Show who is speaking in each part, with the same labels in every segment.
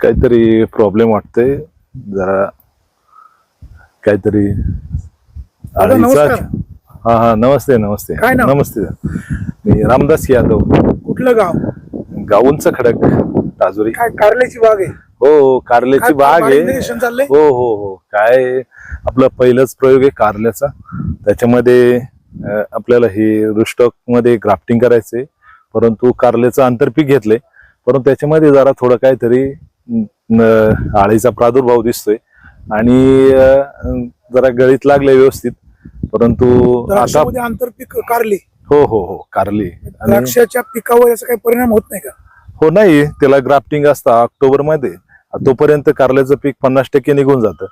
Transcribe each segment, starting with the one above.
Speaker 1: काहीतरी प्रॉब्लेम वाटतोय. जरा काहीतरी
Speaker 2: नमस्कार.
Speaker 1: हा हा नमस्ते नमस्ते.
Speaker 2: काय नाव?
Speaker 1: नमस्ते. मी रामदास यादव.
Speaker 2: कुठलं गाव?
Speaker 1: गाऊंचा खडक
Speaker 2: काय कारल्याची बाग आहे?
Speaker 1: हो कारल्याची
Speaker 2: काय
Speaker 1: बाग आहे.
Speaker 2: चाललंय?
Speaker 1: हो हो हो. काय आपला पहिलाच प्रयोग आहे कारल्याचा. त्याच्यामध्ये अं, आपल्याला हे रुस्टॉकमध्ये ग्राफ्टिंग करायचंय. परंतु कारल्याचं आंतरपीक घेतलंय. परंतु त्याच्यामध्ये जरा थोडं काहीतरी आळीचा प्रादुर्भाव दिसतोय. आणि जरा गळीत लागले व्यवस्थित परंतु आता
Speaker 2: आंतरपीक कारली.
Speaker 1: हो हो हो कारली.
Speaker 2: द्राक्षाच्या पिकावर याचा काही परिणाम होत नाही का?
Speaker 1: हो नाही. त्याला ग्राफ्टिंग असतं ऑक्टोबरमध्ये तोपर्यंत कारल्याचं पीक पन्नास टक्के निघून जातं.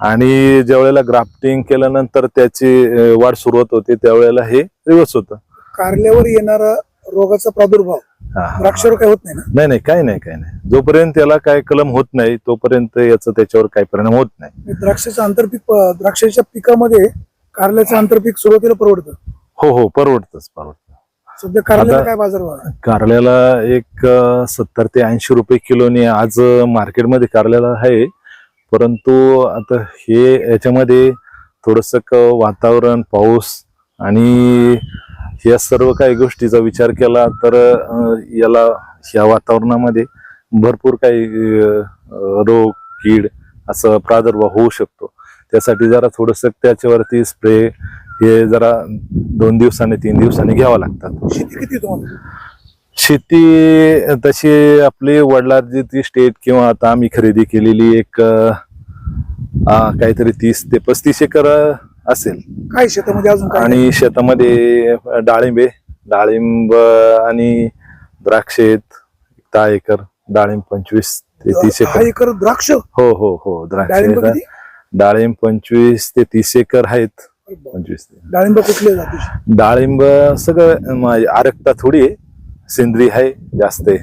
Speaker 1: आणि ज्या वेळेला ग्राफ्टिंग केल्यानंतर त्याची वाढ सुरुवात होते त्यावेळेला हे रिवर्स होतं.
Speaker 2: कारल्यावर येणारा रोगाचा प्रादुर्भाव. द्राक्षावर काही होत नाही ना.
Speaker 1: नाही नाही काही नाही काही नाही. जोपर्यंत त्याला काय कलम होत नाही तोपर्यंत याचा त्याच्यावर काही परिणाम होत नाही.
Speaker 2: द्राक्षाचं आंतरपीक द्राक्षाच्या पिकामध्ये कारल्याचं आंतरपीक सुरुवातीला परवडतं.
Speaker 1: हो हो परवडतच परवडत.
Speaker 2: सध्या कारल्याला काय बाजारभाव आहे?
Speaker 1: कारल्याला एक सत्तर ते ऐंशी रुपये किलोने आज मार्केटमध्ये कारल्याला आहे. परंतु आता हे याच्यामध्ये थोडस वातावरण पाऊस आणि या सर्व काही गोष्टीचा विचार केला तर याला या वातावरणामध्ये भरपूर काही रोग कीड असं प्रादुर्भाव होऊ शकतो. त्यासाठी जरा थोडस त्याच्यावरती स्प्रे हे जरा दोन दिवसाने तीन दिवसांनी घ्यावं लागतात.
Speaker 2: शेती किती
Speaker 1: शेती तशी आपली वडिलांची ती स्टेट किंवा आता आम्ही खरेदी केलेली एक काहीतरी तीस ते पस्तीस एकर असेल.
Speaker 2: काय शेतामध्ये अजून काय?
Speaker 1: आणि शेतामध्ये डाळिंबे डाळिंब आणि द्राक्षेत दहा एकर डाळिंब पंचवीस ते तीस
Speaker 2: दहा
Speaker 1: एकर.
Speaker 2: एकर द्राक्ष?
Speaker 1: हो हो हो
Speaker 2: डाळिंब
Speaker 1: द्राक्षे
Speaker 2: किती?
Speaker 1: डाळिंब पंचवीस ते तीस एकर आहेत. पंचवीस ते.
Speaker 2: डाळिंब कुठले
Speaker 1: डाळिंब सगळं म- आरक्ता थोडी आहे. सेंद्री आहे जास्त आहे.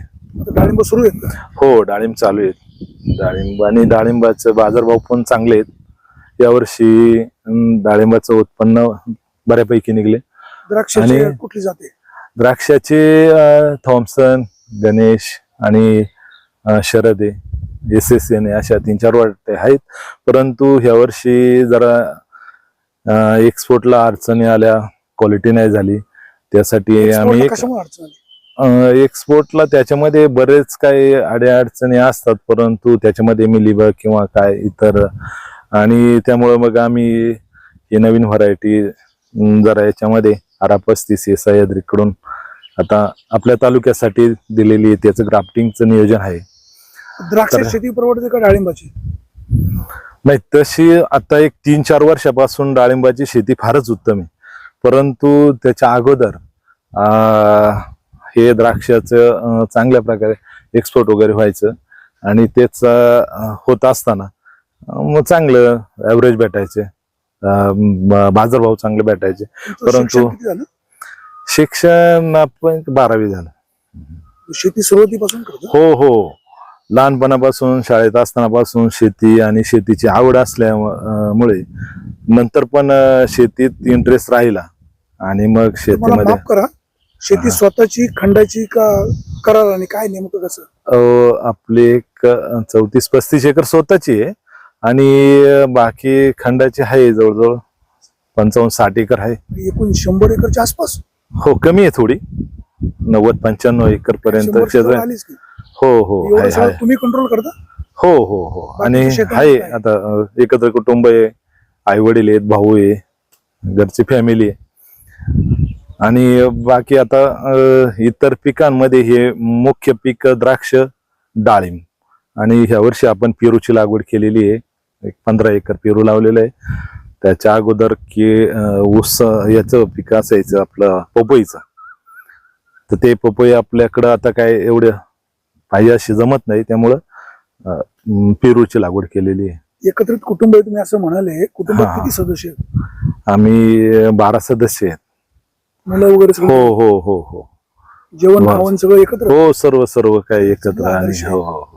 Speaker 2: डाळिंब सुरू आहेत का?
Speaker 1: हो डाळिंब चालू आहेत. डाळिंब आणि डाळिंबाचे बाजारभाव पण चांगले आहेत. यावर्षी डाळिंबाचं उत्पन्न बऱ्यापैकी निघले.
Speaker 2: द्राक्षाची
Speaker 1: आणि-
Speaker 2: कुठली जाते?
Speaker 1: द्राक्षाचे थॉम्सन गणेश आणि शरद एस एस एन अशा तीन चार वाटे आहेत. परंतु यावर्षी जरा एक्सपोर्टला अडचणी आल्या क्वालिटी नाही झाली. त्यासाठी आम्ही
Speaker 2: एक्सपोर्टला
Speaker 1: त्याच्यामध्ये बरेच काही अडचणी असतात. परंतु त्याच्यामध्ये मिलीबग किंवा काय इतर आणि त्यामुळे मग आम्ही ही नवीन व्हरायटी जरा याच्यामध्ये आरा पस्तीस हे सह्याद्रीकडून आता आपल्या तालुक्यासाठी दिलेली आहे त्याचं ग्राफ्टिंगचं नियोजन आहे.
Speaker 2: द्राक्ष शेती परवडते का डाळिंबाची?
Speaker 1: नाही तशी आता एक तीन चार वर्षापासून डाळिंबाची शेती फारच उत्तम आहे. परंतु त्याच्या अगोदर हे द्राक्षाचं चांगल्या प्रकारे एक्सपोर्ट वगैरे व्हायचं आणि तेच होत असताना मग चांगलं ॲव्हरेज भेटायचे. बाजारभाव चांगले भेटायचे. परंतु-
Speaker 2: शिक्षण
Speaker 1: आपण बारावी झालं.
Speaker 2: शेती सुरुवातीपासून करतो?
Speaker 1: हो हो. लहानपणापासून शाळेत असतानापासून शेती आणि शेतीची आवड असल्यामुळे नंतर पण शेतीत इंटरेस्ट राहिला. आणि मग शेतीमध्ये
Speaker 2: करा. शेती स्वतःची खंडाची का करार आणि काय नेमकं कसं?
Speaker 1: आपली एक चौतीस पस्तीस एकर स्वतःची आहे. आणि बाकी खंडाची आहे जवळजवळ पंचावन्न साठ एकर आहे.
Speaker 2: एकूण शंभर एकरच्या आसपास?
Speaker 1: हो कमी आहे थोडी. नव्वद पंच्याण्णव एकर पर्यंत क्षेत्र हो हो
Speaker 2: तुम्ही कंट्रोल करता?
Speaker 1: हो हो हो. आणि आहे? आता एकत्र कुटुंब आहे आई वडील आहेत भाऊ आहे घरची फॅमिली आहे. आणि बाकी आता इतर पिकांमध्ये हे मुख्य पीक द्राक्ष डाळिंब. आणि ह्या वर्षी आपण पेरूची लागवड केलेली आहे. एक पंधरा एकर पेरू लावलेलं आहे. त्याच्या अगोदर की ऊस याचं पीक असायचं आपलं पपईचं. तर ते पपई आपल्याकडं आता काय एवढं पाहिजे अशी जमत नाही. त्यामुळं पेरूची लागवड केलेली आहे.
Speaker 2: एकत्रित कुटुंब आहे तुम्ही असं म्हणाले. कुटुंबात
Speaker 1: हा.
Speaker 2: किती सदस्य आहेत?
Speaker 1: आम्ही बारा सदस्य आहेत.
Speaker 2: मुलं वगैरे
Speaker 1: हो हो हो हो.
Speaker 2: जेवण. खावण सगळं एकत्र?
Speaker 1: हो सर्व सर्व काही एकत्र आणि
Speaker 2: आहे.
Speaker 1: हो हो.